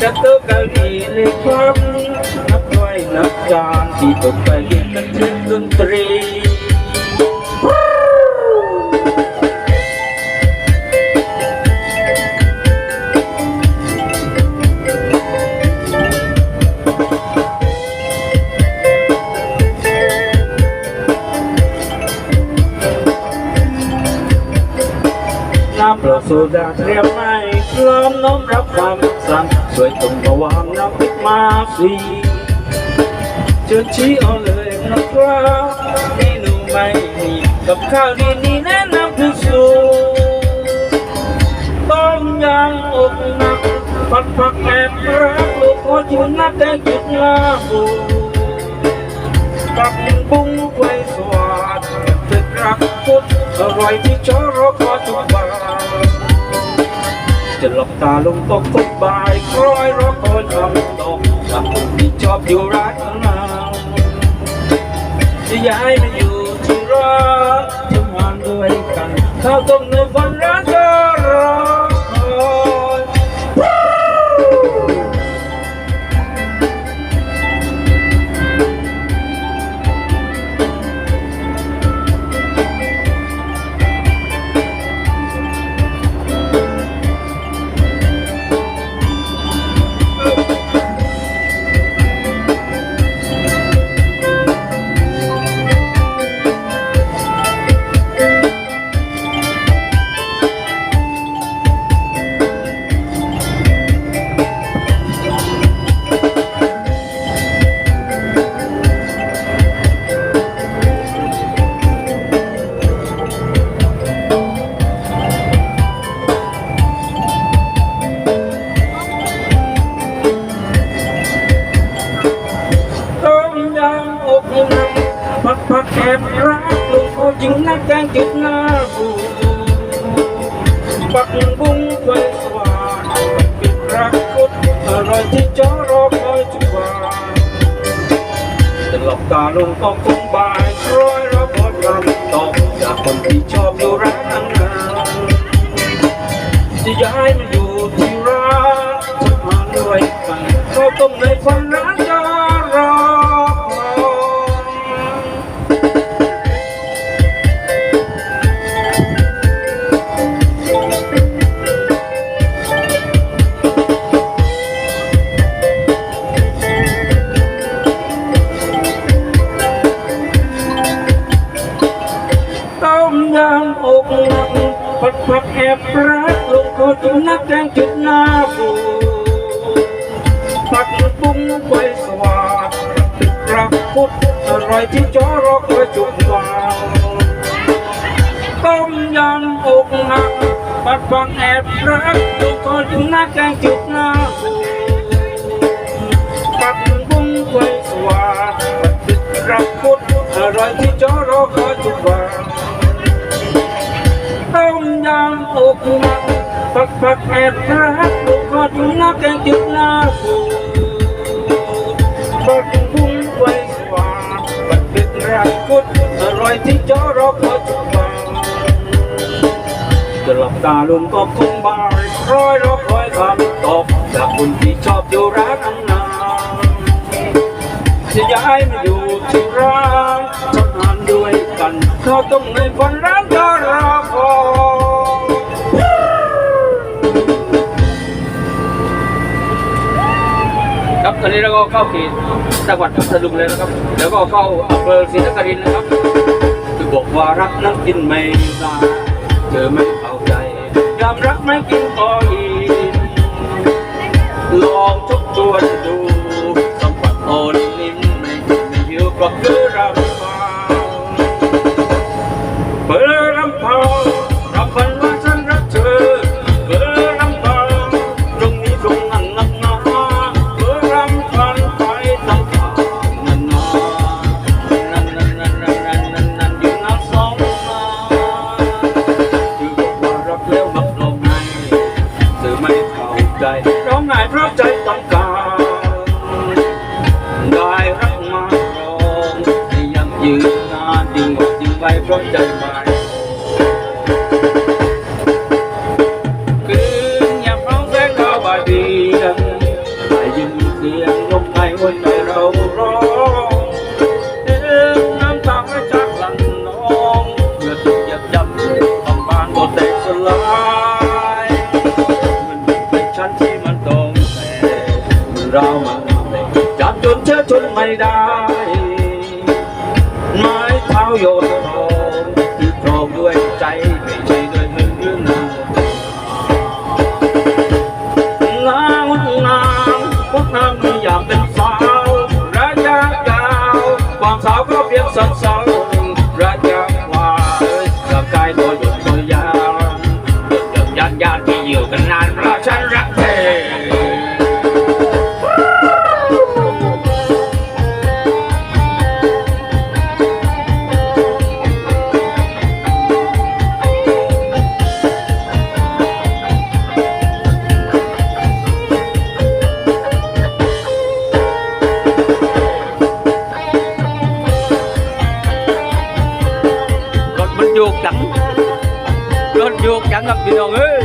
จะเติมกะหรี่ในความนับด้วยนับจาน ล้อมน้อมรับความสั่งสวยตรงระวางน้ำพริกมาสีเชิญชี้เอาเลยนะครับเมนูไม่มีกับข้าวดีนี่แนะนำคือสูตรต้มยำอกหนักผัดผักแอบรักลูกขอจุนนักแกงจุดลาบูกับบุ้งไว้สวัสดตึกรักพุทธอร่อยที่ชอรอขอทุกบาท จะหลับตาลงตกตกบ่ายคล้อยรอคอยคำตอบจากคนที่ชอบอยู่ร้านของเราจะย้ายมาอยู่ที่ร้านทำงานด้วยกันข้าวต้มเนื้อฟันร้านก็ บรักลูกเขาจริงนักแกงจุดหน้าบูปักบุ้งไฟสว่างปิดรักคุดอร่อยที่จอรอคอยทุกวันจะหลับตาลงก็คงบ่ายร้อยรับอดคำตอบจากคนที่ชอบอยู่ร้านอาหารจะย้ายมาอยู่ที่ร้านทำงาด้วยกันเราต้องในฝันร้า พุทธอร่อยที่จอรอคอยจุดวาวต้มยำอกหนักผัดผักแอบรักลงคอจุนนักแกงจุดหน้าบูผักปุ้งไฟสว่างตึกรักพุทธอร่อยที่จอรอคอยจุดวาวต้มยำอกหนักปักปักแอบรักลูกขอดูนักแกงจุดหน้าบูปักบุ้ รอคอยทุกวันจะหลับตาลงก็คงบายร้อยรอคอยคำตอบจากคนที่ชอบอยู่ร้านอาหารจะย้ายมาอยู่ที่ร้านทำงานด้วยกันเขาต้องในฝันร้านก็รอคอยครับตอนนี้เราก็เข้าเขตจังหวัดพัทลุงเลยนะครับ แล้วก็เข้าอำเภอศรีนครินทร์นะครับ บอกว่ารักนั้นกินไม่ได้เธอไม่เข้าใจ ยอมรักไม่กินก็อีกลองทบทวนดูสัมผัสอ่อนนิ่มไม่ไม่หิวก็คือ song, song, โยกจังรถโยกจังครับพี่น้องเอ้ย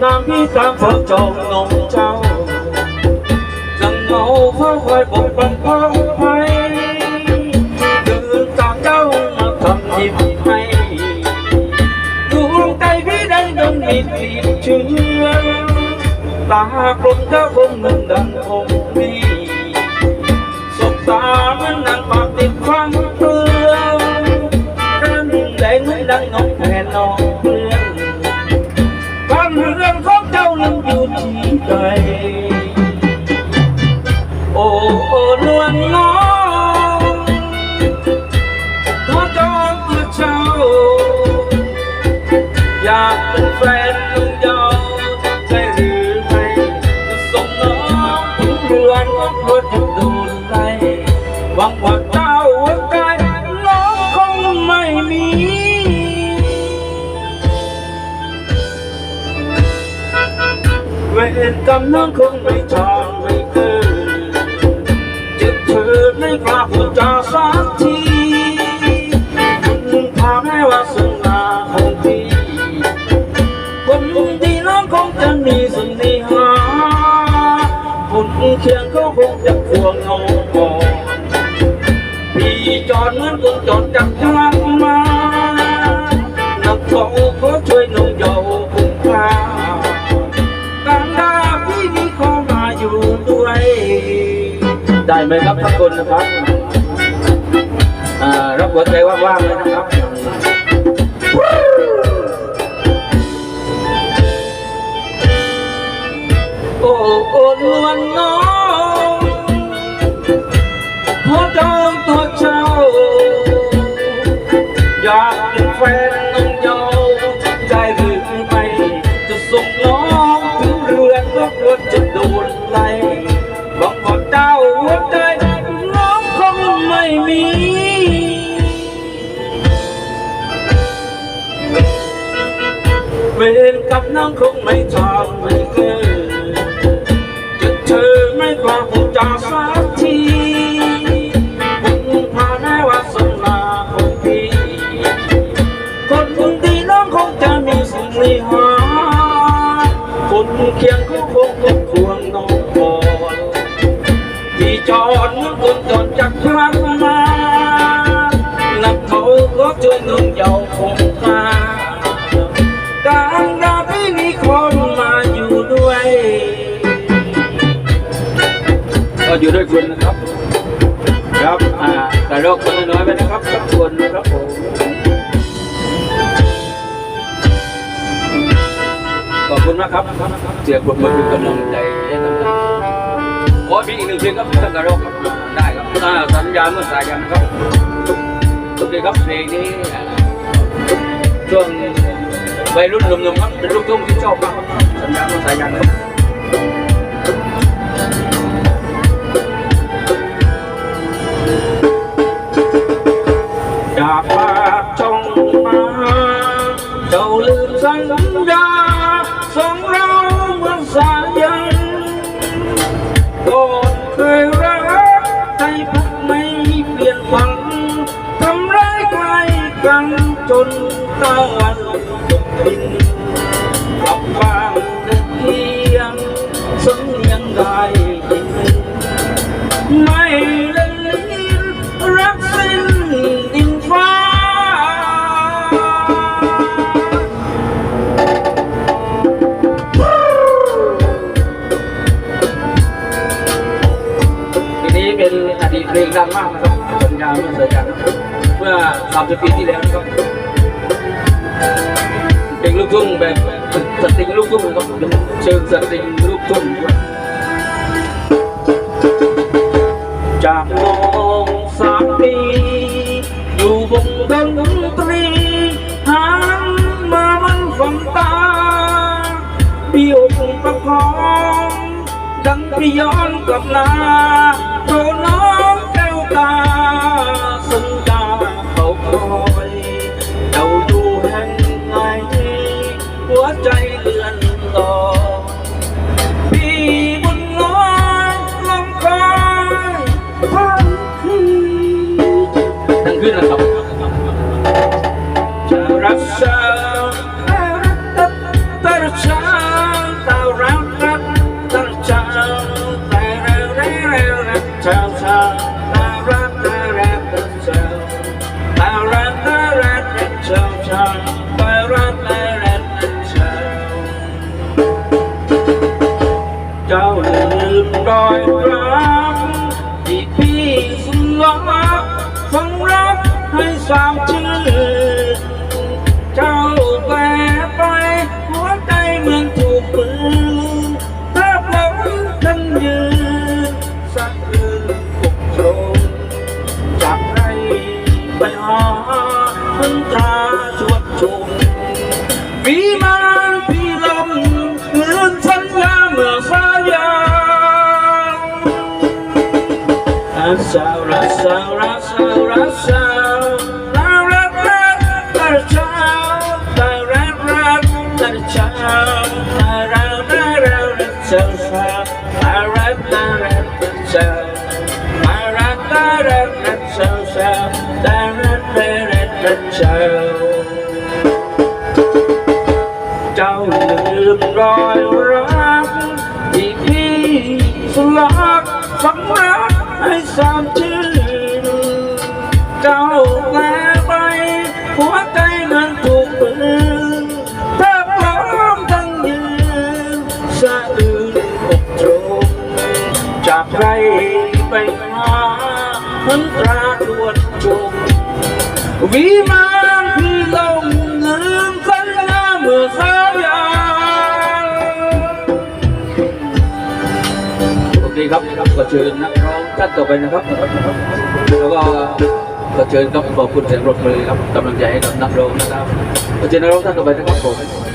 nam đi tam phượng chồng ngồng trao rằng ngầu phá hoài bột bằng phá hoài đường tạm đau mà thầm nhịp hay đuông tay vĩ đây đông mịt mịt trứng ta cũng đã không ngừng đằng hồng đi sụp ta vẫn đang bạc tiền khoang thương em để người đang ngóng hẹn nọ time. รกรรมนั้นคงไม่ทางไม่เกินจะเธอไม่กล้าพูดจาสักทีพาแม่ว่าสนาของพี่คนดีน้องคงจะมีสิ่งดีหาคนเคียงเขาคงจะควงเอาก่อนพี่จอดเหมือนคนจอดจากทางมานักเขา ไหมครับทุกคนนะครับอ่ารับหัวใจว่างๆเลยนะครับโอ้โอ้ลวนน้อง มีหาคนเคียงเขาคงต้องควงน้องก่อนที่จอดเหมือนคนจอดจากทางมานักเขาก็ช่วยน้องเยาว์คงคาการรับที่มีคนมาอยู่ด้วยก็อยู่ด้วยคุณนะครับ ครับอ่ากระโดกคนน้อยไปนะครับสักคนนะครับผม คุณมากครับ เสียงปรบมือเป็นกำลังใจให้กับท่านโอ้ยมีอีกหนึ่งเพลงครับท่านกระโดกได้ครับอ่าสัญญาเมื่อสายยันครับโอเคครับเพลงนี้ช่วงวัยรุ่นหนุ่มๆครับเป็นลูกทุ่งที่ชอบมากครับสัญญาณสายยันครับจาก ดินกับบ้างเพียงสำเนียงได้ยินไม่ละลิ้นรักสิ้นดินฟ้า ทีนี้เป็นอดีตเพลงดังมากนะครับสัญญาเมื่อสัญญาเมื่อ30ปีที่แล้วนะครับ งลูกทุ่งแบบสตริงลูกทุ่งนะครับเป็นเชิงสตริงลูกทุ่งด้วยจากมองสามปีอยู่บนดนตรีหันมามันฝันตาพี่อกประคองดังพี่ย้อนกลับนาโดนากไรไปมาหันตราดวนจงวิมานพี่ลงลืมสัญญาเมื่อสายานโอเคครับก็เชิญนักร้องท่านต่อไปนะครับ แล้วก็ก็เชิญครับขอบคุณเสียงรบมือครับกำลังใจให้กับนักร้องนะครับก็เชิญนักร้องท่านต่อไปนะครับผม